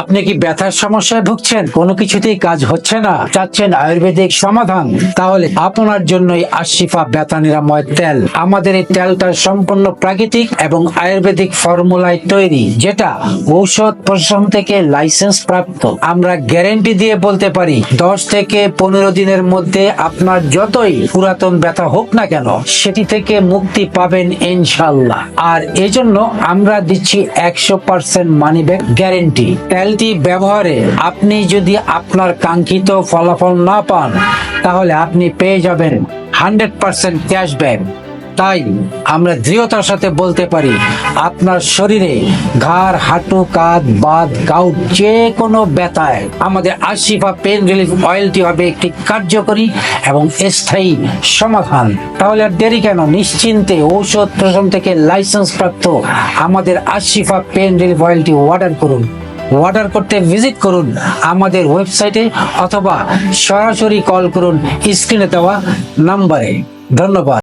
আপনি কি ব্যথার সমস্যায় ভুগছেন? কোনো কিছুতেই কাজ হচ্ছে না। চাচ্ছেন আয়ুর্বেদিক সমাধান। তাহলে আপনার জন্যই আশিফা ব্যথা নিরাময় তেল। আমাদের এই তেলটা সম্পূর্ণ প্রাকৃতিক এবং আয়ুর্বেদিক ফর্মুলায় তৈরি, যেটা ঔষধ প্রশাসন থেকে লাইসেন্স প্রাপ্ত। আমরা গ্যারেন্টি দিয়ে বলতে পারি, দশ থেকে পনেরো দিনের মধ্যে আপনার যতই পুরাতন ব্যথা হোক না কেন, সেটি থেকে মুক্তি পাবেন ইনশাল্লাহ আর এজন্য আমরা দিচ্ছি একশো পার্সেন্ট মানি ব্যাক গ্যারেন্টি তেলটি ব্যবহারে আপনি যদি আপনার কাঙ্ক্ষিত ফলাফল না পান, তাহলে আপনি পেয়ে যাবেন হান্ড্রেড পার্সেন্ট ক্যাশব্যাক। তাই আমরা দৃঢ়তার সাথে বলতে পারি, আপনার শরীরে ঘাড়, হাঁটু, কাঁধ বাদ গাউট যে কোনো ব্যথায় আমাদের আশিফা পেন রিলিফ অয়েলটি হবে একটি কার্যকরী এবং স্থায়ী সমাধান। তাহলে আর দেরি কেন? নিশ্চিন্তে ঔষধ প্রশাসন থেকে লাইসেন্স প্রাপ্ত আমাদের আশিফা পেন রিলিফ অয়েলটি অর্ডার করুন। অর্ডার করতে ভিজিট করুন আমাদের ওয়েবসাইটে অথবা সরাসরি কল করুন স্ক্রিনে দেওয়া নাম্বারে ধন্যবাদ।